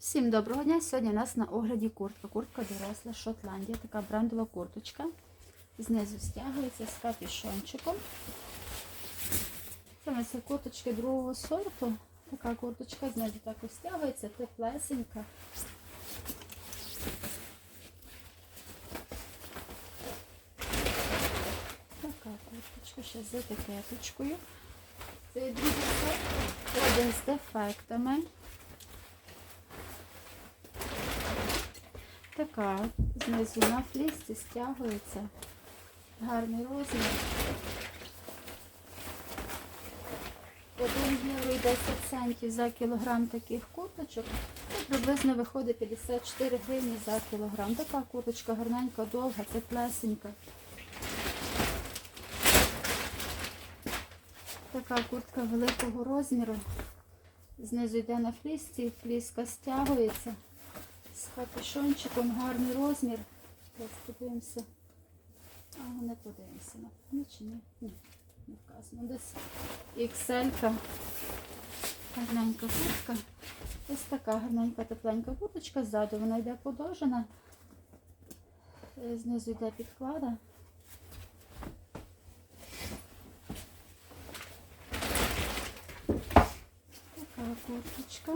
Всім доброго дня! Сьогодні у нас на огляді куртка. Куртка доросла Шотландія. Така брендова курточка. Знизу стягується з капюшончиком. Це у нас курточки другого сорту. Така курточка знизу також стягується, теплесенька. Така курточка ще з етикеточкою. Це другий сорт. Одяг з дефектами. Така знизу на флісці стягується. Гарний розмір. 1 євро 10 центів за кілограм таких курточок. Це приблизно виходить 54 гривні за кілограм. Така курточка гарненька, довга, теплесенька. Така куртка великого розміру. Знизу йде на флісці, фліска стягується з капюшончиком, гарний розмір. Зараз подивимося. А, не подивимося. Ну чи ні? Ні, не вказано. Десь XL. Гарненька куртка. Ось така гарненька тепленька курточка. Ззаду вона йде подовжена. Е, Знизу йде підклада. Така курточка.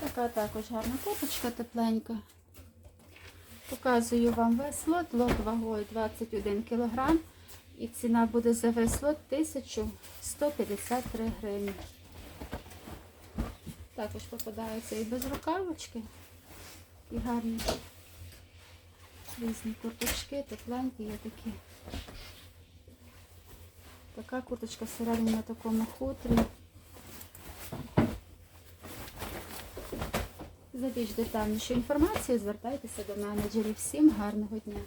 Така також гарна курточка тепленька. Показую вам весь лот. Вагою 21 кг. І ціна буде за весь лот 1153 гривні. Також попадаються і без рукавочки. І гарні різні курточки, тепленькі є такі. Така курточка всередині на такому хутрі. За більш детальнішу інформацію звертайтеся до менеджерів. Всім гарного дня!